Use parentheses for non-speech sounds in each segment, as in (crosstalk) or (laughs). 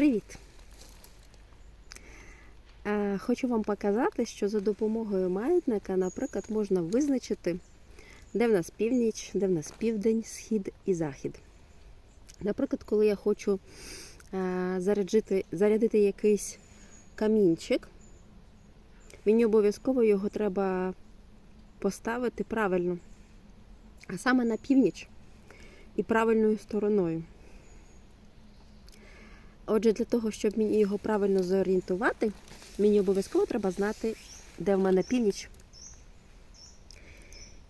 Привіт! Е, Хочу вам показати, що за допомогою маятника, наприклад, можна визначити, де в нас північ, де в нас південь, схід і захід. Наприклад, коли я хочу е, заряджити, зарядити якийсь камінчик, мені обов'язково його треба поставити правильно, а саме на північ і правильною стороною. Отже, для того, щоб мені його правильно зорієнтувати, мені обов'язково треба знати, де в мене північ.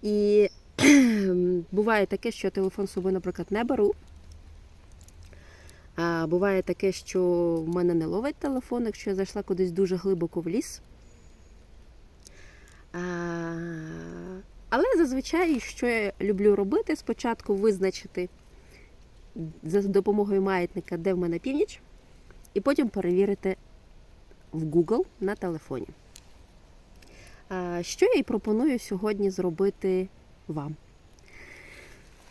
І (clears throat) буває таке, що я телефон з собою, наприклад, не беру. А буває таке, що в мене не ловить телефон, якщо я зайшла кудись дуже глибоко в ліс. А, але зазвичай, що я люблю робити, спочатку визначити за допомогою маятника, де в мене північ, і потім перевірити в Google на телефоні. Що я і пропоную сьогодні зробити вам.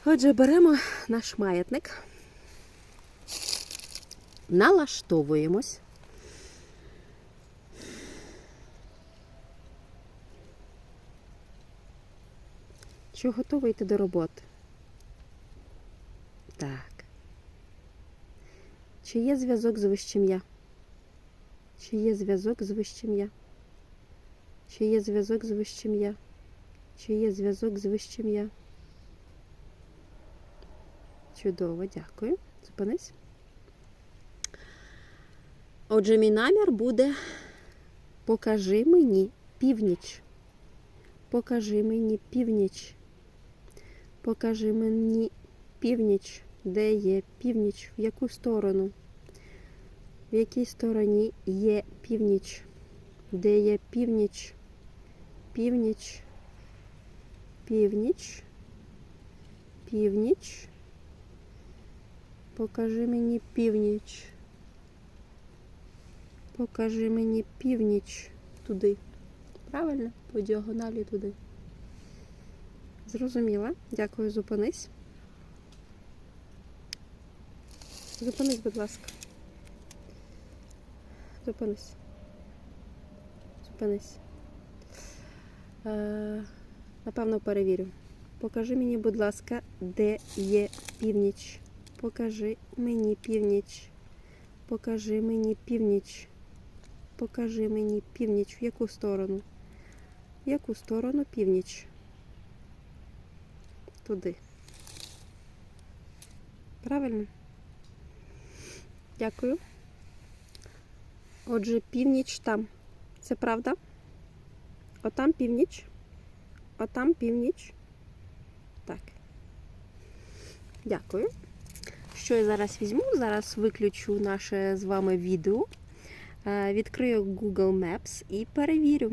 Отже, беремо наш маятник, налаштовуємось. Чи готовий йти до роботи? Так. Чи є зв'язок з вищим я? Чи є зв'язок з вищим я? Чи є зв'язок з вищим я? Чи є зв'язок з вищим я? Чудово, дякую. Зупинись. Отже, мій намір буде покажи мені північ. Покажи мені північ. Покажи мені північ. Де є північ? В яку сторону? В якій стороні є північ? Де є північ? Північ. Північ. Північ. Покажи мені північ. Покажи мені північ туди. Правильно? По діагоналі туди. Зрозуміла. Дякую, зупинись. Зупинись, будь ласка. Зупинись. Зупинись. Е, напевно, перевірю. Покажи мені, будь ласка, де є північ. Покажи мені північ. Покажи мені північ. Покажи мені північ. В яку сторону? В яку сторону північ? Туди. Правильно? Дякую. Отже, північ там. Це правда? Отам північ. Отам північ. Так. Дякую. Що я зараз візьму? Зараз виключу наше з вами відео, е, відкрию Google Maps і перевірю.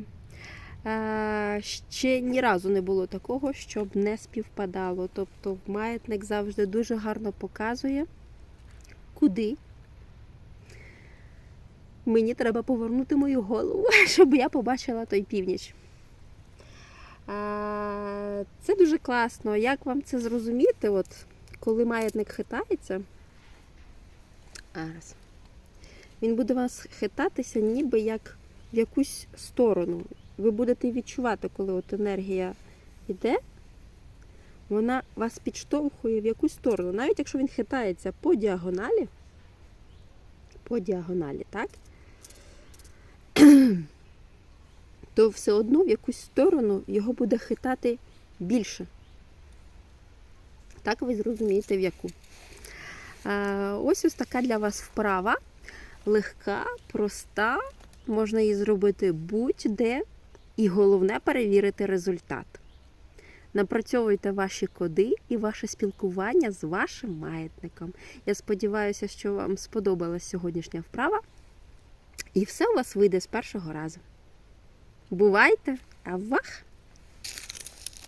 Е, Ще ні разу не було такого, щоб не співпадало. Тобто маятник завжди дуже гарно показує, куди мені треба повернути мою голову, (laughs) щоб я побачила той північ. Це дуже класно. Як вам це зрозуміти? От, коли маятник хитається, Зараз. він буде вас хитатися ніби як в якусь сторону. Ви будете відчувати, коли от енергія йде, вона вас підштовхує в якусь сторону. Навіть якщо він хитається по діагоналі, по діагоналі, так? То все одно в якусь сторону його буде хитати більше. Так ви зрозумієте, в яку. Ось ось така для вас вправа. Легка, проста. Можна її зробити будь-де. І головне перевірити результат. Напрацьовуйте ваші коди і ваше спілкування з вашим маятником. Я сподіваюся, що вам сподобалась сьогоднішня вправа. І все у вас вийде з першого разу. Бувайте! Авах!